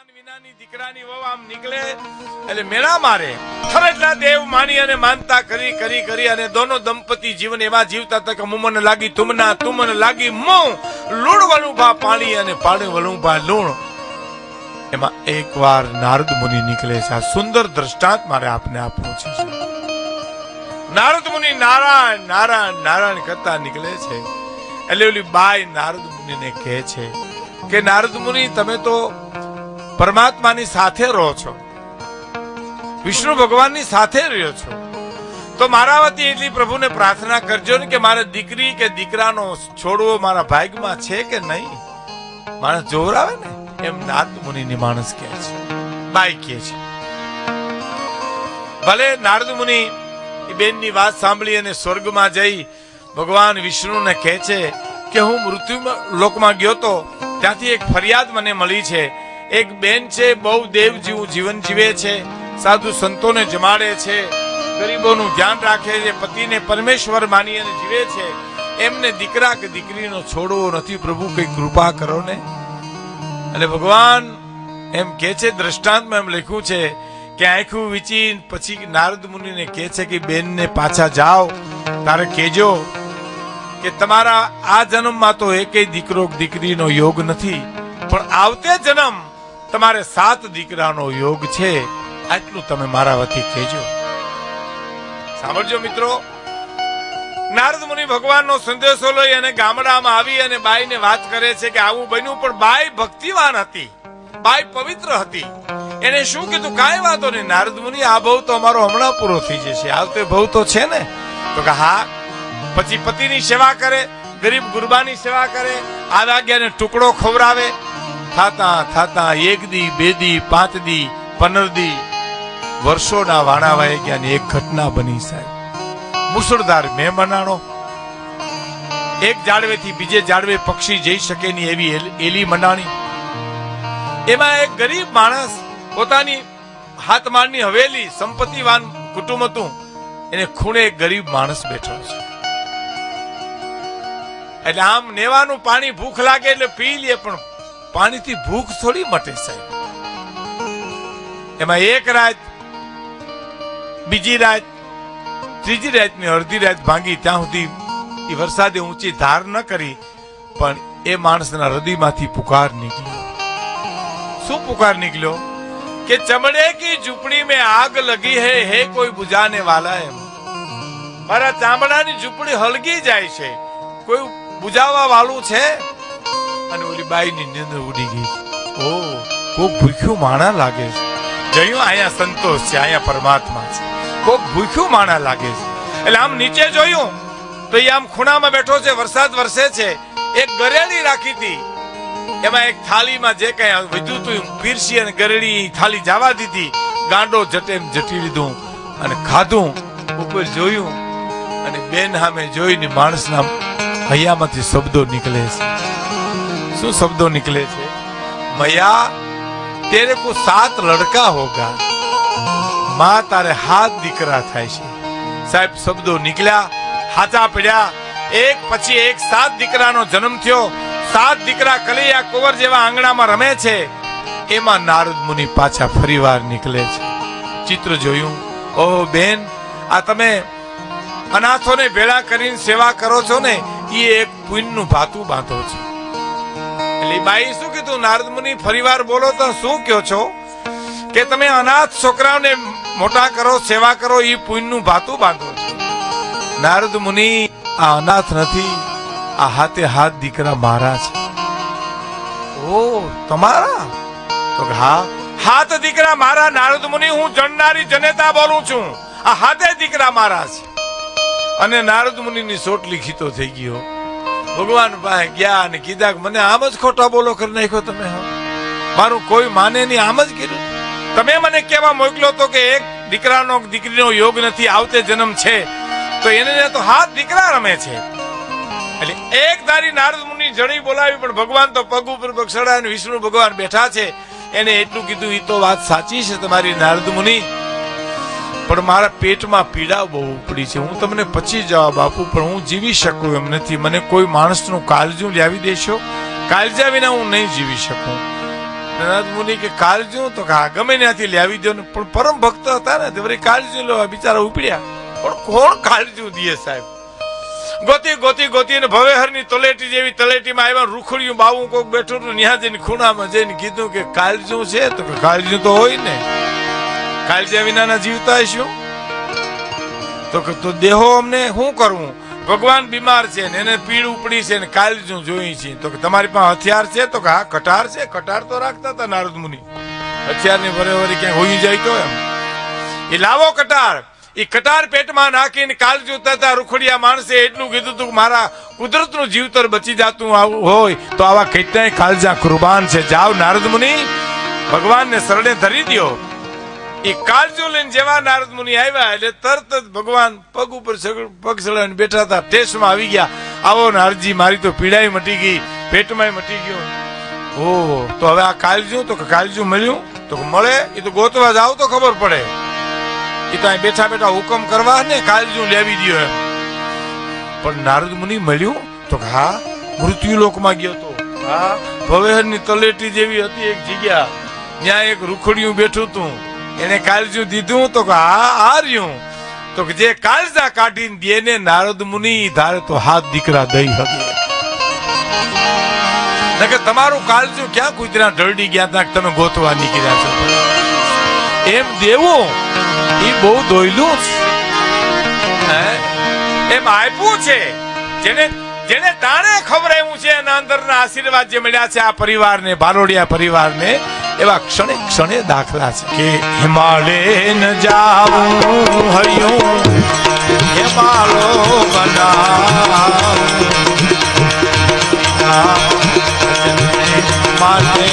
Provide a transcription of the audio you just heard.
માન વિનાની માની કે નારદ મુનિ નીકળે છે. આ સુંદર દ્રષ્ટાંત મારે આપને આપવું છે નારદ મુનિ નારાયણ નારાયણ નારાયણ કરતા નીકળે છે. એટલે ઓલી બાય નારદ મુનિને કહે છે કે, નારદ મુનિ, તમે તો પરમાત્માની સાથે રહો છો. વિષ્ણુ ભગવાનની સાથે રહ્યો છો. તો મારા વતી એટલી પ્રભુને પ્રાર્થના કરજો ને કે મારે દીકરી કે દીકરાનો છોડવો મારા ભાગમાં છે કે નહીં? માણસ જોવરાવે ને, એમ નારદ મુનિની માણસ કહે છે. બાઈ કહે છે. ભલે નારદ મુનિ એ બેનની વાત સાંભળી અને સ્વર્ગમાં જઈ ભગવાન વિષ્ણુને કહે છે કે હું મૃત્યુ લોકમાં ગયો તો ત્યાંથી એક ફરિયાદ મને મળી છે એક બેન છે, બહુ દેવ જેવું જીવન જીવે છે, સાધુ સંતોને જમાડે છે, ગરીબોનું ધ્યાન રાખે છે, પતિને પરમેશ્વર માની અને જીવે છે. એમને દીકરા કે દીકરીનો છોડવો નથી, પ્રભુ કઈ કૃપા કરો ને? અને ભગવાન એમ કે છે, દ્રષ્ટાંતમાં એમ લખ્યું છે કે આંખું વિચી પછી નારદ મુનિને કહે છે કે, બેનને પાછા જાઓ, તારે કેજો કે તમારા આ જન્મમાં તો એકેય દીકરો દીકરીનો યોગ નથી, પણ આવતે જન્મ તમારે સાત દીકરાનો યોગ છે, આટલું તમે મારા વતી કહેજો. સાંભળજો મિત્રો, નારદ મુનિ ભગવાનનો સંદેશો લઈ અને ગામડામાં આવી અને બાઈને વાત કરે છે કે આવું બન્યું, પણ બાઈ ભક્તિવાન હતી, બાઈ પવિત્ર હતી. એને શું કીધું? કાંઈ વાંધો નહીં. નારદ મુનિ, આ ભવ તો અમારો હમણાં પૂરો થઈ જશે. આવતે ભવ તો છે ને. તો કે હા, પછી પતિની સેવા કરે, ગરીબ ગુરબાની સેવા કરે આવાગ્યાને ટુકડો ખવડાવે થાતા થાતા એક દી બે દી પાંચ દી પંદર દી વર્ષોના વાણા વાય ગયા એક ઘટના બની સાહેબ. મુસળધાર મેં બનાણો એક જાડવેથી બીજે જાડવે પક્ષી જઈ શકે ની એવી એલી મંડાણી એમાં એક ગરીબ માણસ પોતાની હાથમાળની હવેલી, સંપત્તિવાન કુટુંબ હતું. એને ખૂણે એક ગરીબ માણસ બેઠો છે. એટલે આમ નેવાનું પાણી ભૂખ લાગે એટલે પી લે પણ પાણીથી ભૂખ થોડી મટે સાહેબ. એમાં એક રાત, બીજી રાત, ત્રીજી રાતની અડધી રાત ભાંગી ત્યાં સુધી એ વરસાદે ઊંચી ધાર ન કરી, પણ એ માણસના હૃદયમાંથી પુકાર નીકળ્યો. શું પુકાર નીકળ્યો? કે ચમડે કી ઝૂંપડી મેં આગ લગી હે હે કોઈ બુજાને વાલા એમ. મારા ચામડાની ઝૂંપડી હળગી જાય છે. કોઈ બુજાવવા વાળું છે? અને ઓલી બાઈની નીંદર ઉડી ગઈ. ઓ, કોક ભૂખ્યું માણા લાગે છે. જયું અહીંયા સંતોષ છે અહીંયા પરમાત્મા છે. કોક ભૂખ્યું માણા લાગે છે. એટલે આમ નીચે જોયું, તો એ આમ ખૂણામાં બેઠો છે, વરસાદ વરસે છે. એક ગરેડી રાખી હતી. એમાં એક થાળીમાં જે કઈ વધ્યું હતું પીરસી અને ગરેડી થાળી જવા દીધી. ગાંડો જટેમ જટી લીધું અને ખાધું. ઉપર જોયું અને બેન સામે જોઈને માણસના હૈયામાંથી શબ્દો નીકળે છે. શું શબ્દો નીકળે છે? મયા, તેરે કો સાત લડકા હોગા. માં તારે હાથ દીકરા થાય છે. સાહેબ, શબ્દો નીકળ્યા, હાચા પડ્યા. એક પછી એક સાત દીકરાનો જન્મ થયો. સાત દીકરા કલૈયા કુંવર જેવા આંગણામાં રમે છે. એમાં નારદ મુનિ પાછા ફરીવાર નીકળે છે. ચિત્ર જોયું. ઓહો, બેન, આ તમે અનાથોને ભેળા કરીને સેવા કરો છો ને એ એક પુણ્યનું ભાતું બાંધો છો. એટલે બાઈ શું કીધું? નારદ મુનિ ફરીવાર બોલો તો શું કહો છો? કે તમે અનાથ છોકરાઓને મોટા કરો, સેવા કરો એ પુણ્યનું ભાતું બાંધો છો. નારદ મુનિ, આ અનાથ નથી, આ હાથે હાથ દીકરા મારા છે. ઓ, તમારા? તો હા. હાથ દીકરા મારા, નારદ મુનિ, હું જણનારી જનેતા બોલું છું. આ હાથે દીકરા મારા છે. અને નારદ મુનિની સોટલી ખીતો થઈ ગયો ભગવાન પાસે ગયા અને કીધા મને આમ જ ખોટા બોલો કરી નાખ્યો તમે મારું કોઈ માને નહીં, આમ જ કીધું. તમે મને કેવા મોકલો તો કે એક દીકરાનો દીકરીનો યોગ નથી, આવતે જન્મ છે. તો એને તો હાથ દીકરા રમે છે. એટલે એક ધારી નારદ મુનિ જડી બોલાવી, પણ ભગવાન તો પગ ઉપર પગ ચડાવીને વિષ્ણુ ભગવાન બેઠા છે. એને એટલું કીધું એ તો વાત સાચી છે તમારી નારદ મુનિ. પણ મારા પેટમાં પીડા બહુ ઉપડી છે. હું તમને પછી જવાબ આપું, પણ હું જીવી શકું એમ નથી. મને કોઈ માણસનું કાળજું લાવી દેશો. કાળજા વિના હું નહીં જીવી શકું. નારદ મુનિ કે કાળજું તો હા, ગમે ત્યાંથી લાવી દો પણ પરમ ભક્ત હતા ને, તે વળી કાળજું લેવા બિચારા ઉપડ્યા. પણ કોણ કાળજું દીએ સાહેબ? ગોતી ગોતી ગોતી અને ભવેહરની તલેટી જેવી તલેટીમાં આવ્યા રૂખડ્યું બાવું કોક બેઠું ન્યા જઈને ખૂણામાં જઈને કીધું કે કાળજું છે. તો કાળજું તો હોય ને. કાળજા વિનાના જીવતા શું તો કે તો દેહો અમને શું કરવું ભગવાન બીમાર છે ને, એને પીડ ઉપડી છે ને કાળજું જોઈ છે. તો કે તમારી પાસે હથિયાર છે? તો કે હા, કટાર છે? કટાર તો રાખતા હતા નારદ મુનિ. હથિયારની વરે ક્યાંય હોઈ જાય તો એમ. એ લાવો કટાર. એ કટાર પેટમાં નાખીને કાલ જોતા હતા રૂખડિયા માણસે એટલું કીધું હતું મારા કુદરતનું જીવતર બચી જાતું આવું હોય, તો આવા કેટલાય કાલજા કુરબાન છે. જાવ નારદ મુનિ, ભગવાનને શરણે ધરી દ્યો. એ કાળજો લઈને જેવા નારદ મુનિ આવ્યા એટલે તરત જ ભગવાન પગ ઉપર પગ સળાવીને બેઠા હતા. ટેસ્ટમાં આવી ગયા. આવો નારદજી મારી તો પીડાઈ મટી ગઈ, પેટમાંય મટી ગયું. ઓહો, તો હવે આ કાળજુ તો કાળજુ મળ્યું? તો મળે? એ તો ગોતવા જાવ તો ખબર પડે. એ તો અહીં બેઠા બેઠા હુકમ કરવા ને કાળજું લેવી દ્યો એમ. પણ નારદ મુનિ મળ્યું? તો હા મૃત્યુ લોકમાં ગયો તો. હા ભવેહરની તલેટી જેવી હતી એક જગ્યા. ત્યાં એક રૂખડિયું બેઠું તું. એને કાળજું દીધું તો હા, હાર્યું. તો જે કાળજા કાઢીને દે ને નારદ મુનિ ધારે તો હાથ દીકરા દઈ શકે તમારું કાળજું ક્યાં કુતરા ઢળડી ગયા ત્યાં તમે ગોતવા નીકળ્યા છો? એમ દેવું. એ બહુ દોયલું. એમ આપ્યું છે. જેને જેને તાણે ખબર છે, એના અંદરના આશીર્વાદ જે મળ્યા છે આ પરિવારને ભાલોડિયા પરિવારને એવા ક્ષણે ક્ષણે દાખલા છે કે હિમાલય ન જાવું હરિયું હિમાલો બનાવું. માટે